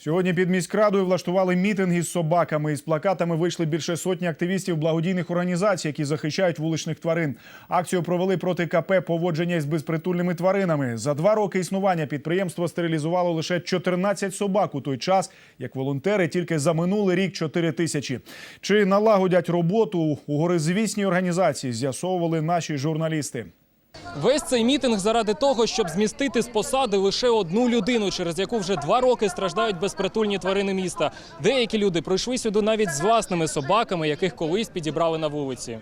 Сьогодні під міськрадою влаштували мітинги з собаками. Із плакатами вийшли більше сотні активістів благодійних організацій, які захищають вуличних тварин. Акцію провели проти КП поводження із безпритульними тваринами. За два роки існування підприємство стерилізувало лише 14 собак у той час, як волонтери тільки за минулий рік 4 тисячі. Чи налагодять роботу у горизвісній організації? З'ясовували наші журналісти. Весь цей мітинг заради того, щоб змістити з посади лише одну людину, через яку вже два роки страждають безпритульні тварини міста. Деякі люди прийшли сюди навіть з власними собаками, яких колись підібрали на вулиці.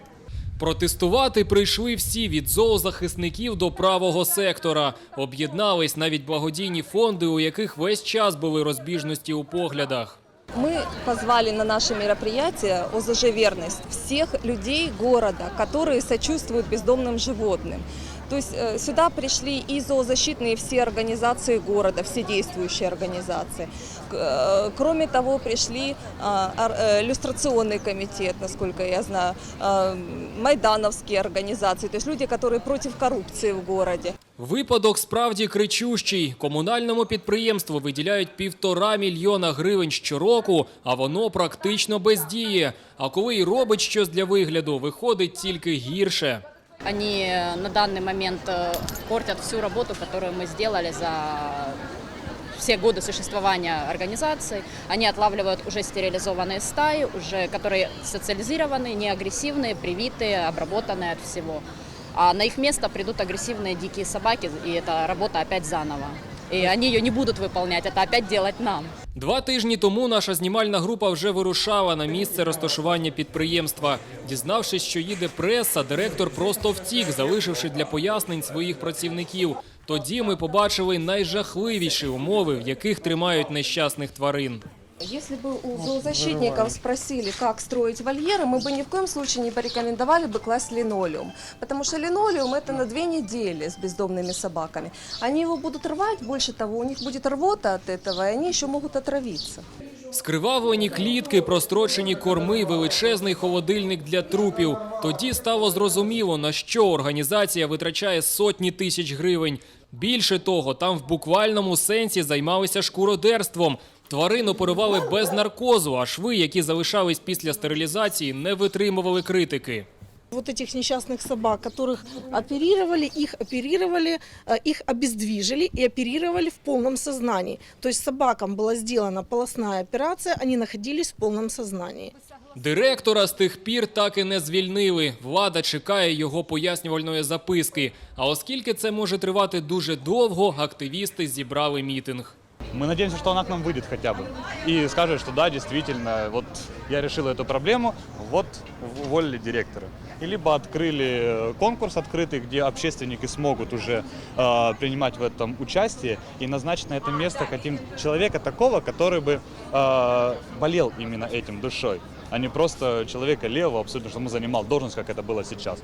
Протестувати прийшли всі від зоозахисників до правого сектора. Об'єднались навіть благодійні фонди, у яких весь час були розбіжності у поглядах. Мы позвали на наше мероприятие ОЗЖ «Верность» всех людей города, которые сочувствуют бездомным животным. То есть э, сюда пришли и зоозащитные все организации города, все действующие организации. К- э, Кроме того, пришли а, ор- э, иллюстрационный комитет, насколько я знаю, а, майдановские организации, то есть люди, которые против коррупции в городе. Випадок справді кричущий. Комунальному підприємству виділяють півтора мільйона гривень щороку, а воно практично бездіє. А коли й робить щось для вигляду, виходить тільки гірше. Они э, на данный момент э, портят всю работу, которую мы сделали за все годы существования организации. Они отлавливают уже стерилизованные стаи, уже, которые социализированы, не агрессивные, привитые, обработанные от всего. А на их место придут агрессивные дикие собаки, и это работа опять заново. И они ее не будут выполнять, это опять делать нам. Два тижні тому наша знімальна група вже вирушала на місце розташування підприємства. Дізнавшись, що їде преса, директор просто втік, залишивши для пояснень своїх працівників. Тоді ми побачили найжахливіші умови, в яких тримають нещасних тварин. Если бы у зоозащитников спросили, как строить вольеры, мы бы ни в коем случае не порекомендовали бы класть линолеум. Потому что линолеум это на две недели с бездомными собаками. Они его будут рвать, больше того, у них будет рвота от этого, и они еще могут отравиться. Скривавлені клітки, прострочені корми, величезний холодильник для трупів. Тоді стало зрозуміло, на що організація витрачає сотні тисяч гривень. Більше того, там в буквальному сенсі займалися шкуродерством. Тварин оперували без наркозу, а шви, які залишались після стерилізації, не витримували критики. Вот этих несчастных собак, которых оперировали, их оперировали, э, их обездвижили и оперировали в полном сознании. То есть собакам была сделана полостная операция, они находились в полном сознании. Директора з тих пір так і не звільнили. Влада чекає його пояснювальної записки. А оскільки це може тривати дуже довго, активісти зібрали мітинг. Мы надеемся, что она к нам выйдет хотя бы и скажет, что да, действительно, вот я решил эту проблему, вот уволили директора. И либо открыли э, конкурс открытый, где общественники смогут уже э, принимать в этом участие и назначить на это место хотим человека такого, который бы э, болел именно этим душой, а не просто человека левого, абсолютно, что он занимал должность, как это было сейчас.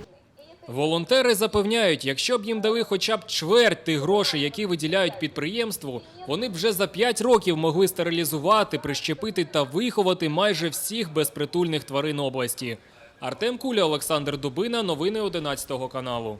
Волонтери запевняють, якщо б їм дали хоча б чверть тих грошей, які виділяють підприємству, вони б вже за 5 років могли стерилізувати, прищепити та виховати майже всіх безпритульних тварин області. Артем Куля, Олександр Дубина, новини 11 каналу.